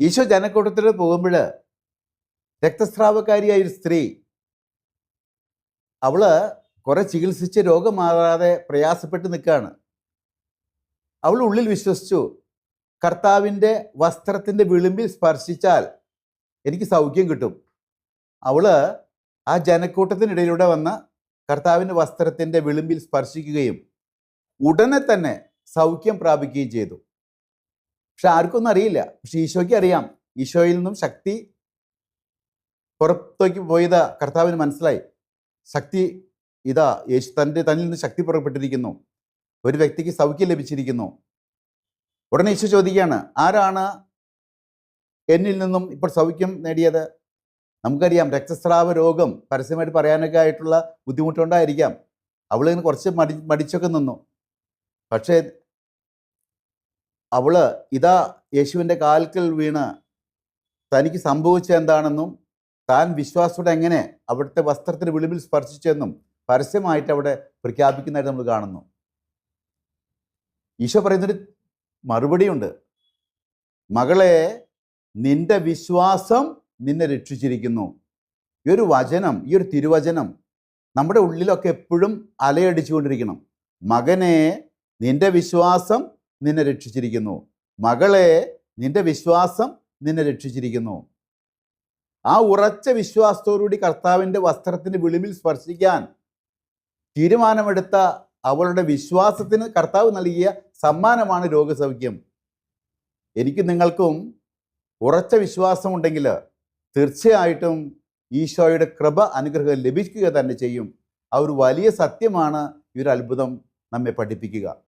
ഈശോ ജനക്കൂട്ടത്തിൽ പോകുമ്പോൾ രക്തസ്രാവക്കാരിയായ ഒരു സ്ത്രീ അവൾ കുറെ ചികിത്സിച്ച് രോഗം മാറാതെ പ്രയാസപ്പെട്ട് നിൽക്കുകയാണ് അവൾ ഉള്ളിൽ വിശ്വസിച്ചു കർത്താവിന്റെ വസ്ത്രത്തിന്റെ വിളിമ്പിൽ സ്പർശിച്ചാൽ എനിക്ക് സൗഖ്യം കിട്ടും. അവൾ ആ ജനക്കൂട്ടത്തിനിടയിലൂടെ വന്ന് കർത്താവിന്റെ വസ്ത്രത്തിന്റെ വിളിമ്പിൽ സ്പർശിക്കുകയും ഉടനെ തന്നെ സൗഖ്യം പ്രാപിക്കുകയും ചെയ്തു. പക്ഷെ ആർക്കൊന്നും അറിയില്ല. പക്ഷെ ഈശോയ്ക്ക് അറിയാം. ഈശോയിൽ നിന്നും ശക്തി പുറത്തേക്ക് പോയത് കർത്താവിന് മനസ്സിലായി. ശക്തി ഇതാ യേശു തന്റെ തന്നിൽ നിന്ന് ശക്തി പുറപ്പെട്ടിരിക്കുന്നു. ഒരു വ്യക്തിക്ക് സൗഖ്യം ലഭിച്ചിരിക്കുന്നു. ഉടനെ ഈശോ ചോദിക്കുകയാണ് ആരാണ് എന്നിൽ നിന്നും ഇപ്പോൾ സൗഖ്യം നേടിയത്? നമുക്കറിയാം രക്തസ്രാവ രോഗം പരസ്യമായിട്ട് പറയാനൊക്കെ ആയിട്ടുള്ള ബുദ്ധിമുട്ടുണ്ടായിരിക്കാം. അവളിങ്ങനെ കുറച്ച് മടി മടിച്ചൊക്കെ നിന്നു. പക്ഷേ അവൾ ഇതാ യേശുവിന്റെ കാൽക്കൽ വീണ് തനിക്ക് സംഭവിച്ച എന്താണെന്നും താൻ വിശ്വാസത്തോടെ എങ്ങനെ അവിടുത്തെ വസ്ത്രത്തിന് വിളിവിൽ സ്പർശിച്ചെന്നും പരസ്യമായിട്ട് അവിടെ പ്രഖ്യാപിക്കുന്നതായിട്ട് നമ്മൾ കാണുന്നു. ഈശോ പറയുന്നൊരു മറുപടിയുണ്ട്. മകളെ നിന്റെ വിശ്വാസം നിന്നെ രക്ഷിച്ചിരിക്കുന്നു. ഈ ഒരു വചനം ഈ ഒരു തിരുവചനം നമ്മുടെ ഉള്ളിലൊക്കെ എപ്പോഴും അലയടിച്ചുകൊണ്ടിരിക്കണം. മകനെ നിന്റെ വിശ്വാസം നിന്നെ രക്ഷിച്ചിരിക്കുന്നു. മകളെ നിന്റെ വിശ്വാസം നിന്നെ രക്ഷിച്ചിരിക്കുന്നു. ആ ഉറച്ച വിശ്വാസത്തോടുകൂടി കർത്താവിന്റെ വസ്ത്രത്തിന് വിളിമിൽ സ്പർശിക്കാൻ തീരുമാനമെടുത്ത അവളുടെ വിശ്വാസത്തിന് കർത്താവ് നൽകിയ സമ്മാനമാണ് രോഗസൗഖ്യം. എനിക്ക് നിങ്ങൾക്കും ഉറച്ച വിശ്വാസമുണ്ടെങ്കിൽ തീർച്ചയായിട്ടും ഈശോയുടെ കൃപ അനുഗ്രഹം ലഭിക്കുക തന്നെ ചെയ്യും. ആ ഒരു വലിയ സത്യമാണ് ഈ ഒരു അത്ഭുതം നമ്മെ പഠിപ്പിക്കുക.